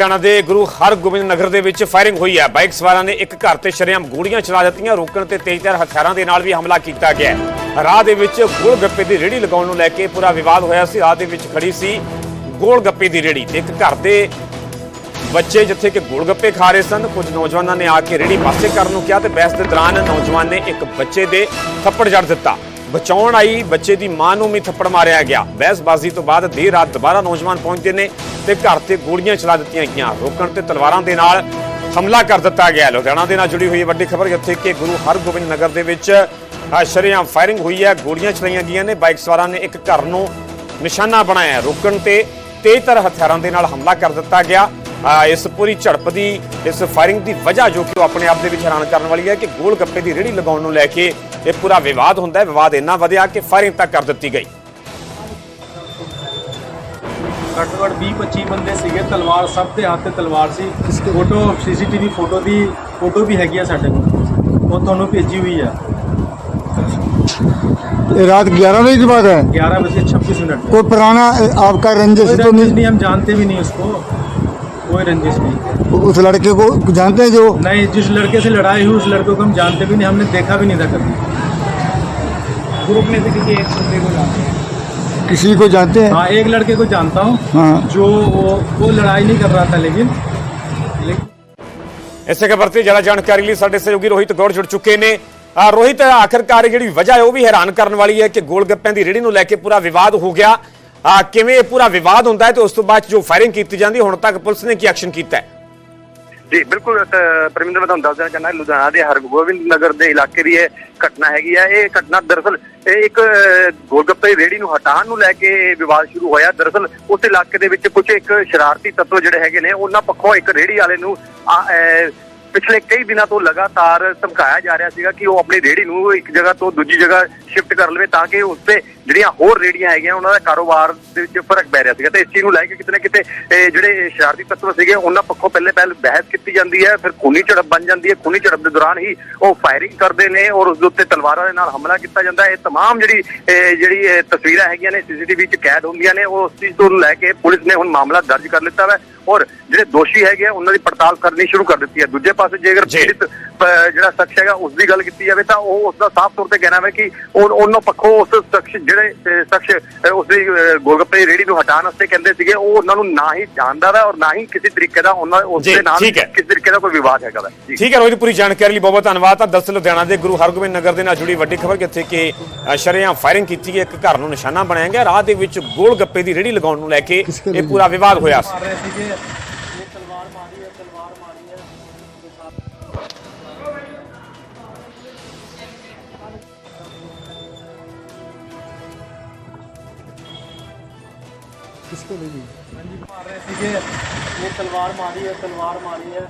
ਹਰਿਆਣਾ ਦੇ ਗੁਰੂ ਹਰਗੋਬਿੰਦ ਨਗਰ ਦੇ ਵਿੱਚ ਫਾਇਰਿੰਗ ਹੋਈ ਹੈ। ਬਾਈਕ ਸਵਾਰਾਂ ਨੇ ਇੱਕ ਘਰ ਤੇ ਸ਼ਰੇਆਮ ਗੋਲੀਆਂ ਚਲਾ ਦਿੱਤੀਆਂ। ਰੋਕਣ ਤੇ ਤੇਜ਼ਧਾਰ ਹਥਿਆਰਾਂ ਦੇ ਨਾਲ ਵੀ ਹਮਲਾ ਕੀਤਾ ਗਿਆ ਰਾਹ ਦੇ ਵਿੱਚ ਗੋਲ ਗੱਪੇ ਦੀ ਰੇੜੀ ਲਗਾਉਣ ਨੂੰ ਲੈ ਕੇ ਪੂਰਾ ਵਿਵਾਦ ਹੋਇਆ ਸੀ। ਰਾਹ ਦੇ ਵਿੱਚ ਖੜੀ ਸੀ ਗੋਲ ਗੱਪੇ ਦੀ ਰੇੜੀ ਤੇ ਇੱਕ ਘਰ ਦੇ ਬੱਚੇ ਜਿੱਥੇ ਕਿ ਗੋਲ ਗੱਪੇ ਖਾ ਰਹੇ ਸਨ। ਕੁਝ ਨੌਜਵਾਨਾਂ ਨੇ ਆ ਕੇ ਰੇੜੀ ਪਾਸੇ ਕਰਨ ਨੂੰ ਕਿਹਾ ਤੇ ਬਹਿਸ ਦੇ ਦੌਰਾਨ ਨੌਜਵਾਨ ਨੇ ਇੱਕ ਬੱਚੇ ਦੇ ਥੱਪੜ ਜੜ ਦਿੱਤਾ। ਬਚਾਉਣ ਆਈ, ਬੱਚੇ ਦੀ ਮਾਂ ਨੂੰ ਵੀ ਥੱਪੜ ਮਾਰਿਆ ਗਿਆ। ਬਹਿਸਬਾਜ਼ੀ ਤੋਂ ਬਾਅਦ ਦੇਰ ਰਾਤ ਦੁਬਾਰਾ ਨੌਜਵਾਨ ਪਹੁੰਚਦੇ ਨੇ ਤੇ ਘਰ ਤੇ ਗੋਲੀਆਂ ਚਲਾ ਦਿੱਤੀਆਂ ਗਈਆਂ। ਰੋਕਣ ਤੇ ਤਲਵਾਰਾਂ ਦੇ ਨਾਲ ਹਮਲਾ ਕਰ ਦਿੱਤਾ ਗਿਆ। ਲੁਧਿਆਣਾ ਦੇ ਨਾਲ ਜੁੜੀ ਹੋਈ ਵੱਡੀ ਖਬਰ ਜਿੱਥੇ ਕਿ ਗੁਰੂ ਹਰਗੋਬਿੰਦ ਨਗਰ ਦੇ ਵਿੱਚ ਸ਼ਰੇਆਮ ਫਾਇਰਿੰਗ ਹੋਈ ਹੈ, ਗੋਲੀਆਂ ਚਲਾਈਆਂ ਗਈਆਂ ਨੇ। ਬਾਈਕ ਸਵਾਰਾਂ ਨੇ ਇੱਕ ਘਰ ਨੂੰ ਨਿਸ਼ਾਨਾ ਬਣਾਇਆ। ਰੋਕਣ ਤੇ ਤੇਜ਼ਤਰ ਹਥਿਆਰਾਂ ਦੇ ਨਾਲ ਹਮਲਾ ਕਰ ਦਿੱਤਾ ਗਿਆ। ਇਸ ਪੂਰੀ ਝੜਪ ਦੀ ਇਸ ਫਾਇਰਿੰਗ ਦੀ ਵਜ੍ਹਾ ਜੋ ਕਿ ਉਹ ਆਪਣੇ ਆਪ ਦੇ ਵਿੱਚ ਹੈਰਾਨ ਕਰਨ ਵਾਲੀ ਹੈ ਕਿ ਗੋਲ ਗੱਪੇ ਦੀ ਰੇੜੀ ਲਗਾਉਣ ਨੂੰ ਲੈ ਕੇ ਇਹ ਪੂਰਾ ਵਿਵਾਦ ਹੁੰਦਾ ਹੈ ਵਿਵਾਦ ਇੰਨਾ ਵਧਿਆ ਕਿ ਫਾਇਰਿੰਗ ਤੱਕ ਕਰ ਦਿੱਤੀ ਗਈ ਘੱਟੋ ਘੱਟ 20 25 ਬੰਦੇ ਸੀਗੇ ਤਲਵਾਰ ਸਭ ਦੇ ਹੱਥ ਤੇ ਤਲਵਾਰ ਸੀ ਫੋਟੋ ਸੀਸੀਟੀਵੀ ਫੋਟੋ ਦੀ ਫੋਟੋ ਵੀ ਹੈਗੀ ਆ ਸਾਡੇ ਕੋਲ ਉਹ ਤੁਹਾਨੂੰ ਭੇਜੀ ਹੋਈ ਆ ये रात ग्यारह बजे की बात है 11 बजे 26 मिनट कोई पुराना ए, आपका रंजिश कोई तो रंजिश नहीं नहीं हम जानते भी नहीं उसको कोई रंजिश नहीं उस लड़के को जानते हैं जो नहीं जिस लड़के से लड़ाई हुई उस लड़के को हम जानते भी नहीं हमने देखा भी नहीं था कभी ग्रुप में से किसी एक बंदे को जानते हैं किसी को जानते हैं हाँ एक लड़के को जानता हूँ हाँ जो वो, वो लड़ाई नहीं कर रहा था लेकिन लेकिन ਇਸੇ ਖਬਰ ਤੇ ਜ਼ਿਆਦਾ ਜਾਣਕਾਰੀ ਲਈ ਸਾਡੇ ਸਹਿਯੋਗੀ ਰੋਹਿਤ ਗੌੜ ਜੁੜ ਚੁੱਕੇ ਨੇ ਅਹ ਰੋਹਿਤ ਆਖਰਕਾਰ ਜਿਹੜੀ ਵਜ੍ਹਾ ਹੈ ਉਹ ਵੀ ਹੈਰਾਨ ਕਰਨ ਵਾਲੀ ਹੈ ਕਿ ਗੋਲ ਗੱਪਿਆਂ ਦੀ ਰੇੜੀ ਨੂੰ ਲੈ ਕੇ ਪੂਰਾ ਵਿਵਾਦ ਹੋ ਗਿਆ ਅਹ ਕਿਵੇਂ ਇਹ ਪੂਰਾ ਵਿਵਾਦ ਹੁੰਦਾ ਹੈ ਤੇ ਉਸ ਤੋਂ ਬਾਅਦ ਜੋ ਫਾਇਰਿੰਗ ਕੀਤੀ ਜਾਂਦੀ ਹੁਣ ਤੱਕ ਪੁਲਿਸ ਨੇ ਕੀ ਐਕਸ਼ਨ ਕੀਤਾ ਹੈ? ਜੀ ਬਿਲਕੁਲ ਪਰਮਿੰਦਰ ਮੈਂ ਤੁਹਾਨੂੰ ਦੱਸ ਦੇਣਾ ਚਾਹੁੰਦਾ ਲੁਧਿਆਣਾ ਦੇ ਹਰਗੋਬਿੰਦ ਨਗਰ ਦੇ ਇਲਾਕੇ ਦੀ ਇਹ ਘਟਨਾ ਹੈਗੀ ਹੈ ਇਹ ਘਟਨਾ ਦਰਅਸਲ ਇਹ ਇੱਕ ਅ, ਗੋਲਗੱਪੇ ਰੇੜੀ ਨੂੰ ਹਟਾਉਣ ਨੂੰ ਲੈ ਕੇ ਵਿਵਾਦ ਸ਼ੁਰੂ ਹੋਇਆ। ਦਰਅਸਲ ਉਸ ਇਲਾਕੇ ਦੇ ਵਿੱਚ ਕੁਝ ਇੱਕ ਸ਼ਰਾਰਤੀ ਤੱਤਵ ਜਿਹੜੇ ਹੈਗੇ ਨੇ ਉਹਨਾਂ ਪੱਖੋਂ ਇੱਕ ਰੇੜੀ ਵਾਲੇ ਨੂੰ ਪਿਛਲੇ ਕਈ ਦਿਨਾਂ ਤੋਂ ਲਗਾਤਾਰ ਧਮਕਾਇਆ ਜਾ ਰਿਹਾ ਸੀਗਾ ਕਿ ਉਹ ਆਪਣੀ ਰੇੜੀ ਨੂੰ ਇੱਕ ਜਗ੍ਹਾ ਤੋਂ ਦੂਜੀ ਜਗ੍ਹਾ ਸ਼ਿਫਟ ਕਰ ਲਵੇ ਤਾਂ ਕਿ ਉਸ ਤੇ ਜਿਹੜੀਆਂ ਹੋਰ ਰੇੜੀਆਂ ਹੈਗੀਆਂ ਉਹਨਾਂ ਦਾ ਕਾਰੋਬਾਰ ਦੇ ਵਿੱਚ ਫਰਕ ਪੈ ਰਿਹਾ ਸੀਗਾ ਤੇ ਇਸ ਚੀਜ਼ ਨੂੰ ਲੈ ਕੇ ਕਿਤੇ ਨਾ ਕਿਤੇ ਇਹ ਜਿਹੜੇ ਸ਼ਰਾਰਤੀ ਤੱਤਵ ਸੀਗੇ ਉਹਨਾਂ ਪੱਖੋਂ ਪਹਿਲੇ ਪਹਿਲ ਬਹਿਸ ਕੀਤੀ ਜਾਂਦੀ ਹੈ ਫਿਰ ਖੂਨੀ ਝੜਪ ਬਣ ਜਾਂਦੀ ਹੈ ਖੂਨੀ ਝੜਪ ਦੇ ਦੌਰਾਨ ਹੀ ਉਹ ਫਾਇਰਿੰਗ ਕਰਦੇ ਨੇ ਔਰ ਉਸ ਦੇ ਉੱਤੇ ਤਲਵਾਰਾਂ ਦੇ ਨਾਲ ਹਮਲਾ ਕੀਤਾ ਜਾਂਦਾ ਹੈ ਇਹ तमाम ਜਿਹੜੀ ਇਹ ਜਿਹੜੀ ਇਹ ਤਸਵੀਰਾਂ ਹੈਗੀਆਂ ਨੇ ਸੀਸੀਟੀਵੀ 'ਚ ਕੈਦ ਹੁੰਦੀਆਂ ਨੇ ਉਹ ਉਸ ਚੀਜ਼ ਤੋਂ ਲੈ ਕੇ ਪੁਲਿਸ ਨੇ ਹੁਣ ਮਾਮਲਾ ਦਰਜ ਕਰ ਲਿੱਤਾ ਹੈ ਔਰ ਜਿਹੜੇ ਦੋਸ਼ੀ ਹੈਗੇ ਆ ਉਹਨਾਂ ਦੀ ਪੜਤਾਲ ਕਰਨੀ ਸ਼ੁਰੂ ਕਰ ਦਿੱਤੀ ਹੈ ਦੂਜੇ ਪਾਸੇ ਜੇਕਰ। ਪੀੜਿਤ ਜਿਹੜਾ ਸ਼ਖਸ ਹੈਗਾ ਉਸ ਦੀ ਗੱਲ ਕੀਤੀ ਜਾਵੇ ਤਾਂ ਉਹ ਉਸ ਦਾ ਸਾਫ਼ ਤੌਰ ਤੇ ਕਹਿਣਾ ਹੈ ਕਿ ਉਹ ਉਹਨਾਂ ਪੱਖੋਂ ਉਸ ਸ਼ਖਸ ਜਿਹੜੇ ਸ਼ਖਸ ਉਸ ਦੀ ਗੋਲਗੱਪੇ ਦੀ ਰੇੜੀ ਨੂੰ ਹਟਾਉਣ ਵਾਸਤੇ ਕਹਿੰਦੇ ਸੀਗੇ ਉਹ ਉਹਨਾਂ ਨੂੰ ਨਾ ਹੀ ਜਾਣਦਾ ਹੈ ਔਰ ਨਾ ਹੀ ਕਿਸੇ ਤਰੀਕੇ ਦਾ ਉਹਨਾਂ ਉਸ ਦੇ ਨਾਲ। ਕਿਸੇ ਤਰੀਕੇ ਦਾ ਕੋਈ ਵਿਵਾਦ ਹੈਗਾ ਜੀ। ਠੀਕ ਹੈ ਰੋਹਿਤ ਪੂਰੀ ਜਾਣਕਾਰੀ ਲਈ ਬਹੁਤ ਬਹੁਤ ਧੰਨਵਾਦ। ਤਾਂ ਦਰਅਸਲ ਲੁਧਿਆਣਾ ਦੇ ਗੁਰੂ ਹਰਗੋਬਿੰਦ ਨਗਰ ਦੇ ਨਾਲ ਜੁੜੀ ਵੱਡੀ ਖਬਰ ਜਿੱਥੇ ਕਿ ਅ, ਸ਼ਰੇਆਮ ਫਾਇਰਿੰਗ ਕੀਤੀ ਗਈ ਇੱਕ ਘਰ ਨੂੰ ਨਿਸ਼ਾਨਾ ਬਣਾਇਆ ਗਿਆ। ਰਾਹ ਦੇ ਵਿੱਚ ਗੋਲ ਗੱਪੇ ਦੀ ਰੇੜੀ ਲਗਾਉਣ ਨੂੰ ਲੈ ਕੇ ਇਹ ਪੂਰਾ ਵਿਵਾਦ ਹੋਇਆ ਸੀ। किसको लगी हाँ जी मार रहे थे ये तलवार मारी है तलवार मारी है